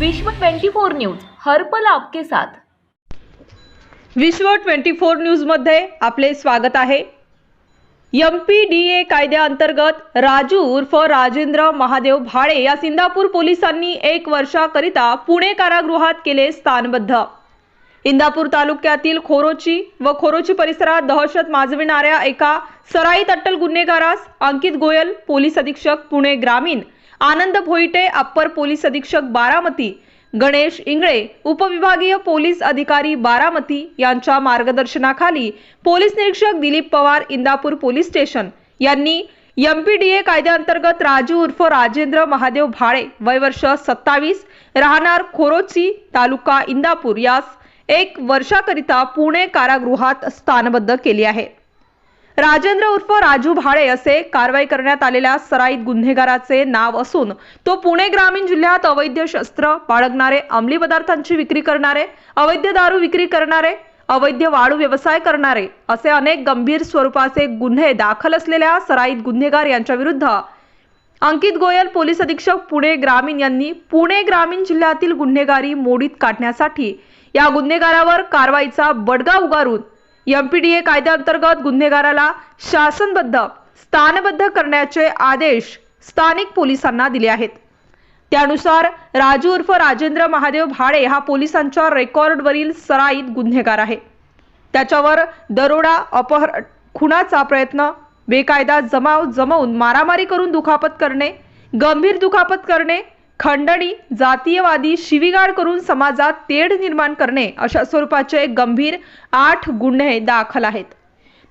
विश्व 24 न्यूज हर पल आपके साथ. विश्व 24 न्यूजमध्ये आपले स्वागत आहे. एम पी डी ए कायद्याअंतर्गत राजू उर्फ राजेंद्र महादेव भाडे या सिंदापूर पोलिसांनी एक वर्षाकरिता पुणे कारागृहात केले स्थानबद्ध. इंदापूर तालुक्यातील खोरोची व खोरोची परिसरात दहशत माजविणाऱ्या एका सराई अट्टल गुन्हेगारास अंकित गोयल पोलीस अधीक्षक पुणे ग्रामीण आनंद भोईटे अप्पर पोलीस अधीक्षक बारामती गणेश इंगळे उपविभागीय पोलीस अधिकारी बारामती यांच्या मार्गदर्शनाखाली पोलीस निरीक्षक दिलीप पवार इंदापूर पोलीस स्टेशन यांनी एमपीडीए कायद्याअंतर्गत राजू उर्फ राजेंद्र महादेव भाळे वय वर्ष सत्तावीस राहणार खोरोची तालुका इंदापूर यास एक वर्षाकरिता पुणे कारागृहात स्थानबद्ध केली आहे. राजेंद्र उर्फ राजू भाडे असे कारवाई करण्यात आलेल्या सराईत गुन्हेगाराचे नाव असून तो पुणे ग्रामीण जिल्ह्यात अवैध शस्त्र बाळगणारे अंमली पदार्थांची विक्री करणारे अवैध दारू विक्री करणारे अवैध वाळू व्यवसाय करणारे असे अनेक गंभीर स्वरूपाचे गुन्हे दाखल असलेल्या सराईत गुन्हेगार यांच्या विरुद्ध अंकित गोयल पोलीस अधीक्षक पुणे ग्रामीण यांनी पुणे ग्रामीण जिल्ह्यातील गुन्हेगारी मोडीत काढण्यासाठी या गुन्हेगारावर कारवाईचा बडगा उगारून एमपीडीए कायद्याअंतर्गत गुन्हेगाराला शासनबद्ध स्थानबद्ध करण्याचे आदेश स्थानिक पोलिसांना दिले आहेत. त्यानुसार राजू उर्फ राजेंद्र महादेव भाडे हा पोलिसांच्या रेकॉर्डवरील सराईत गुन्हेगार आहे. त्याच्यावर दरोडा अपहरण खुणाचा प्रयत्न बेकायदा जमाव जमवून मारामारी करून दुखापत करणे गंभीर दुखापत करणे खंडणी जातीयवादी शिवीगाळ करून समाजात तेढ निर्माण करणे अशा स्वरूपाचे गंभीर आठ गुन्हे दाखल आहेत.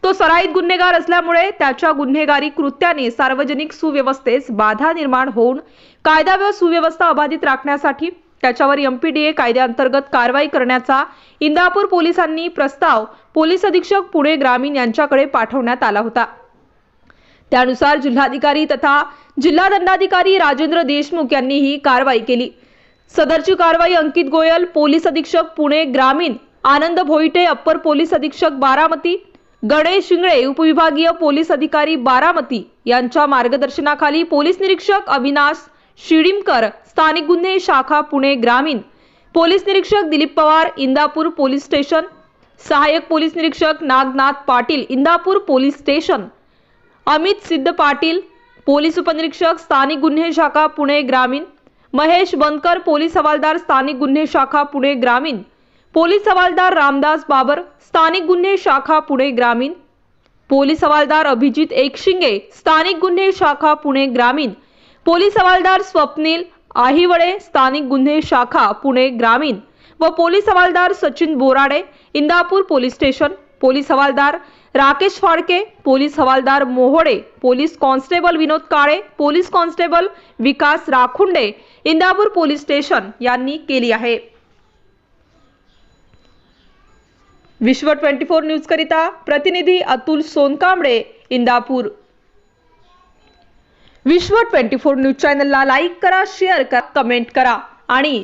तो सराईत गुन्हेगार असल्यामुळे त्याच्या गुन्हेगारी कृत्याने सार्वजनिक सुव्यवस्थेस बाधा निर्माण होऊन कायदा व सुव्यवस्था अबाधित राखण्यासाठी त्याच्यावर एमपीडीए कायद्याअंतर्गत कारवाई करण्याचा इंदापूर पोलिसांनी प्रस्ताव पोलीस अधीक्षक पुणे ग्रामीण यांच्याकडे पाठवण्यात आला होता. त्यानुसार जिल्हाधिकारी तथा जिल्हा दंडाधिकारी राजेंद्र देशमुख यांनी ही कारवाई केली. सदरची कारवाई अंकित गोयल पोलीस अधीक्षक पुणे ग्रामीण आनंद भोईटे अप्पर पोलीस अधीक्षक बारामती गणेश शिंगळे उपविभागीय पोलीस अधिकारी बारामती यांच्या मार्गदर्शनाखाली पोलीस निरीक्षक अविनाश शिडीमकर स्थानिक गुन्हे शाखा पुणे ग्रामीण पोलीस निरीक्षक दिलीप पवार इंदापूर पोलीस स्टेशन सहाय्यक पोलीस निरीक्षक Nagnath Patil Indapur police station Amit Siddh Patil police उपनिरीक्षक स्थानिक गुन्हे शाखा पुणे ग्रामीण महेश बनकर पोलीस हवालदार स्थानिक गुन्हे शाखा पुणे ग्रामीण पोलीस हवालदार रामदास बाबर स्थानिक गुन्हे शाखा पुणे ग्रामीण पोलीस हवालदार अभिजित एकशिंगे स्थानिक गुन्हे शाखा पुणे ग्रामीण पोलीस हवालदार स्वप्नील आहिवडे स्थानिक गुन्हे शाखा पुणे ग्रामीण व पोलीस हवालदार Sachin Borade Indapur police station police हवालदार राकेश फाडके पोलीस हवालदार Mohode police constable Vinod Kale police constable Vikas Rakhunde Indapur police station यांनी केली आहे. विश्व ट्वेंटी फोर न्यूज करिता प्रतिनिधी Atul Sonkamble Indapur. Vishwa twenty four news चॅनलला लाईक करा शेअर करा कमेंट करा आणि